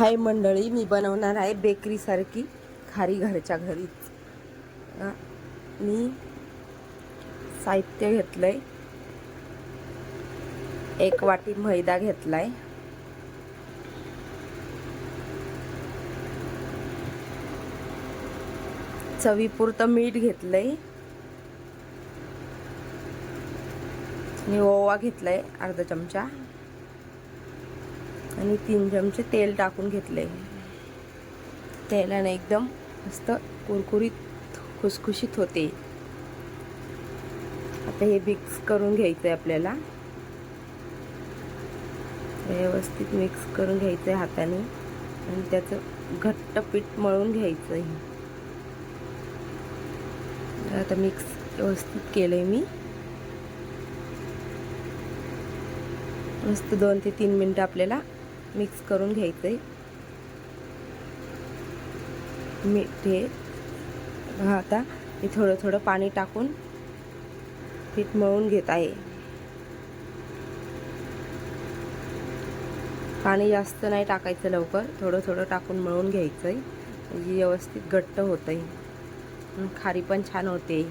हाय मंडळी मी बनवणार आहे बेकरीसारखी खारी घरच्या घरीच. मी साहित्य घेतलं आहे एक वाटी मैदा घेतला आहे चवीपुरतं मीठ घेतलं आहे आणि ओवा घेतलाय अर्धा चमचा. आणि तीन चमचे तेल टाकून घेतले तेलाने एकदम मस्त कुरकुरीत खुसखुशीत होते. आता हे मिक्स करून घ्यायचं आहे आपल्याला. व्यवस्थित मिक्स करून घ्यायचं आहे हाताने. आणि त्याचं घट्ट पीठ मळून घ्यायचं आहे आता मिक्स व्यवस्थित केलं आहे मी. मस्त दोन ते तीन मिनटं आपल्याला मिक्स करून घ्यायचं आहे मीठ हे हा आता मी थोडं थोडं पाणी टाकून पीठ मळून घेत आहे. पाणी जास्त नाही टाकायचं लवकर थोडं थोडं टाकून मळून घ्यायचं आहे म्हणजे व्यवस्थित घट्ट होतं आहे खारी पण छान होते.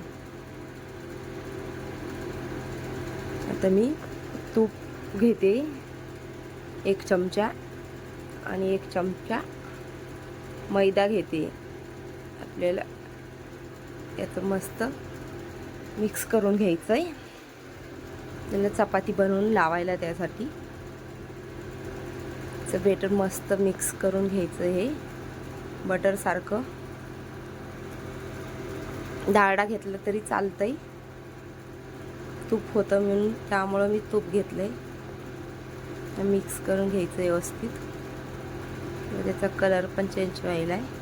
आता मी तूप घेते. एक चमचा आणि एक चमचा मैदा घेते. आपल्याला याचं मस्त मिक्स करून घ्यायचं आहे त्याला चपाती बनवून लावायला त्यासाठी. त्याचं बेटर मस्त मिक्स करून घ्यायचं हे. बटरसारखं डाळडा घेतलं तरी चालतंय. तूप होतं म्हणून त्यामुळं मी तूप घेतलं आहे मिक्स करून घ्यायचं व्यवस्थित. त्याचा कलर पण चेंज व्हायला आहे.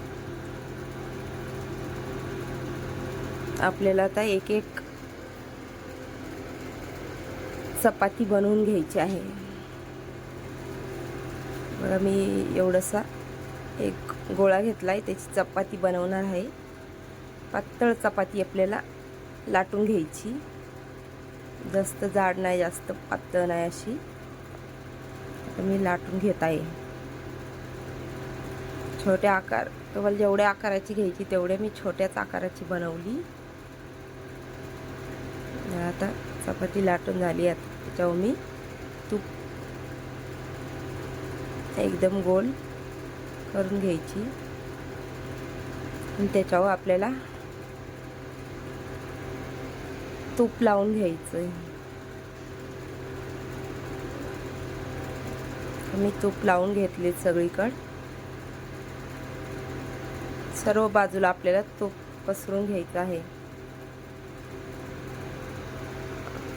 आपल्याला आता एक एक चपाती बनवून घ्यायची आहे. बघा मी एवढंसा एक गोळा घेतला आहे त्याची चपाती बनवणार आहे. पातळ चपाती आपल्याला लाटून घ्यायची. जास्त जाड नाही जास्त पातळ नाही अशी. मी लाटून घेत आहे. छोट्या आकार तुम्हाला जेवढ्या आकाराची घ्यायची तेवढ्या मी छोट्याच आकाराची बनवली. आता चपाती लाटून झाली आता त्याच्यावर मी तूप एकदम गोल करून घ्यायची. आणि त्याच्यावर आपल्याला तूप लावून घ्यायचं मी तूप लावून घेतली सगळीकड. सर्व बाजूला आपल्याला तूप पसरून घ्यायचं आहे.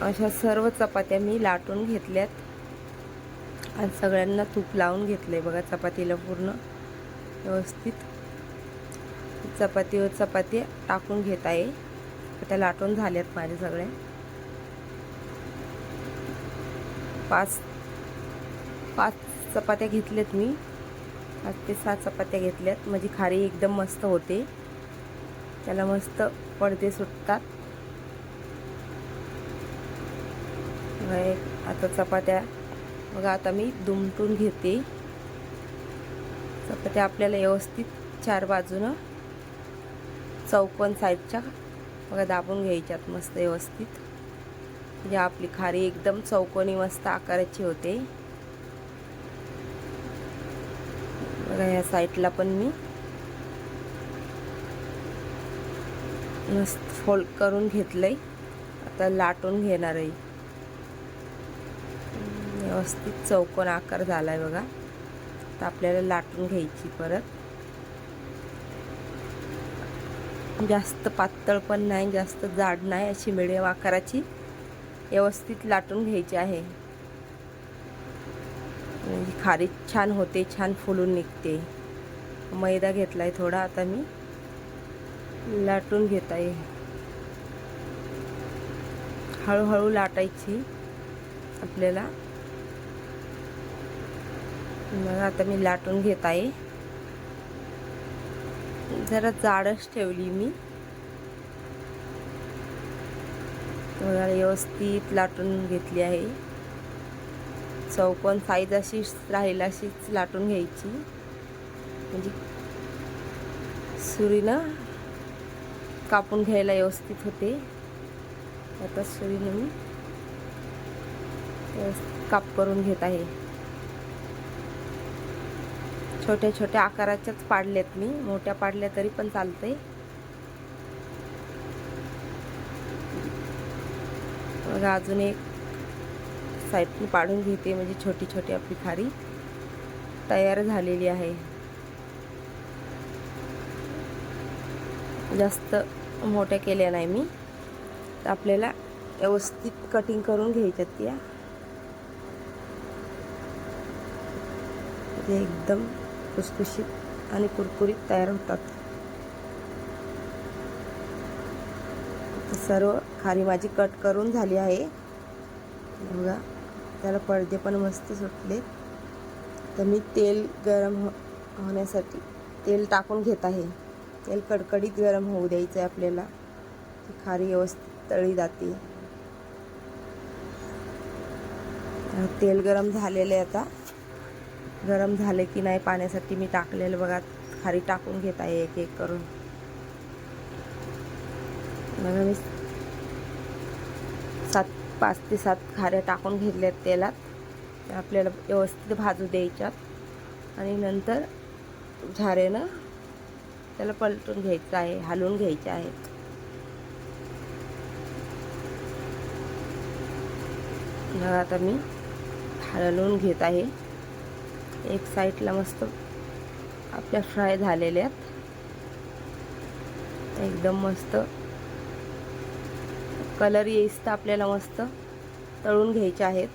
अशा सर्व चपात्या मी लाटून घेतल्यात. आणि सगळ्यांना तूप लावून घेतलं आहे बघा चपातीला पूर्ण. व्यवस्थित. चपातीवर चपाती टाकून घेत आहे. त्या लाटून झाल्यात माझ्या सगळ्या. पाच पाच चपात्या घेतल्यात मी. पाच ते सहा चपात्या घेतल्यात. माझी खारी एकदम मस्त होते. त्याला मस्त पडदे सुटतात. आता चपात्या. बघा आता मी दुमटून घेते. चपात्या आपल्याला व्यवस्थित चार बाजूनं चौकोन साईडच्या बघा दाबून घ्यायच्यात मस्त व्यवस्थित. म्हणजे आपली खारी एकदम चौकोनी मस्त आकाराची होते. बघा ह्या साईडला पण मी मस्त फोल्ड करून घेतलंय. आता लाटून घेणार आहे. व्यवस्थित चौकोन आकार झालाय बघा. तर आपल्याला लाटून घ्यायची परत. जास्त पातळ पण नाही जास्त जाड नाही अशी मिडियम आकाराची. व्यवस्थित लाटून घ्यायची आहे. म्हणजे खारी छान होते छान फुलून निघते. मैदा घेतला आहे थोडा आता मी लाटून घेत आहे हळूहळू लाटायची आपल्याला. मग आता मी लाटून घेत आहे जरा जाडच ठेवली मी. व्यवस्थित लाटून घेतली आहे. चौकोन साईज अशीच राहील अशीच लाटून घ्यायची. म्हणजे सुरीनं कापून घ्यायला व्यवस्थित होते. आता सुरीनं मी व्यवस्थित काप करून घेत आहे. छोट्या छोट्या आकाराच्याच पाडल्यात मी. मोठ्या पाडल्या तरी पण चालते बघा अजून एक साईडने पाडून घेते म्हणजे छोटी छोटी आपली खारी तयार झालेली आहे. जास्त मोठ्या केल्या नाही मी. तर आपल्याला व्यवस्थित कटिंग करून घ्यायच्यात त्या. एकदम खुसखुशीत आणि कुरकुरीत तयार होतात. सर्व खारी माझी कट करून झाली आहे. बघा. त्याला पडदे पण मस्त सुटले. तर मी तेल गरम हो होण्यासाठी तेल टाकून घेत आहे. तेल कडकडीत गरम होऊ द्यायचं आहे आपल्याला. ती खारी व्यवस्थित तळी जाते. तेल गरम झालेले आता. गरम झाले की नाही पाण्यासाठी मी टाकलेलं बघा. खारी टाकून घेत आहे एक एक करून. बघा मी पाच ते सात खाऱ्या टाकून घेतल्यात तेलात. आपल्याला व्यवस्थित भाजू द्यायच्यात. आणि नंतर झारेनं त्याला पलटून घ्यायचं आहे हलवून घ्यायचे आहेत आता मी हलवून घेत आहे. एक साईडला मस्त आपल्या फ्राय झालेल्या आहेत. एकदम मस्त कलर येईस तर आपल्याला मस्त तळून घ्यायचे आहेत.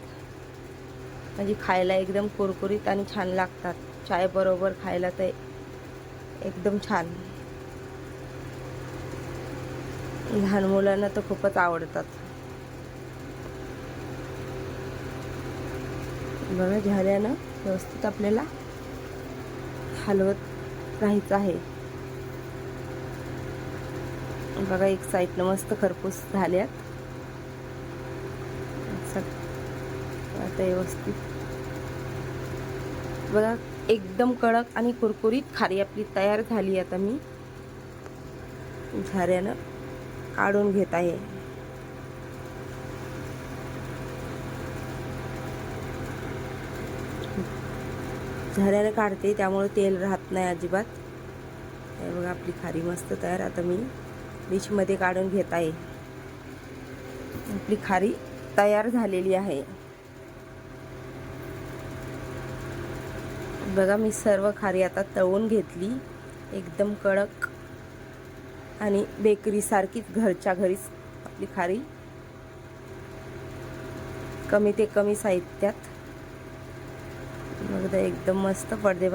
म्हणजे खायला एकदम कुरकुरीत आणि छान लागतात. चायबरोबर खायला तर एकदम छान. लहान मुलांना तर खूपच आवडतात. बघा झाल्यानं व्यवस्थित आपल्याला हलवत राहायचं आहे. बघा एक साईडनं मस्त खरपूस झाल्यात. आता व्यवस्थित बघा एकदम कडक आणि कुरकुरीत खारी आपली तयार झाली आता मी. झाऱ्यानं काढून घेत आहे. झाऱ्यानं काढते त्यामुळे तेल राहत नाही अजिबात. बघा आपली खारी मस्त तयार. आता मी डिशमध्ये काढून घेत आहे. आपली खारी तयार झालेली आहे. बघा मी सर्व खारी आता तळून घेतली. एकदम कडक आणि बेकरीसारखीच घरच्या घरीच आपली खारी. कमी ते कमी साहित्यात. बघा एकदम मस्त पडदे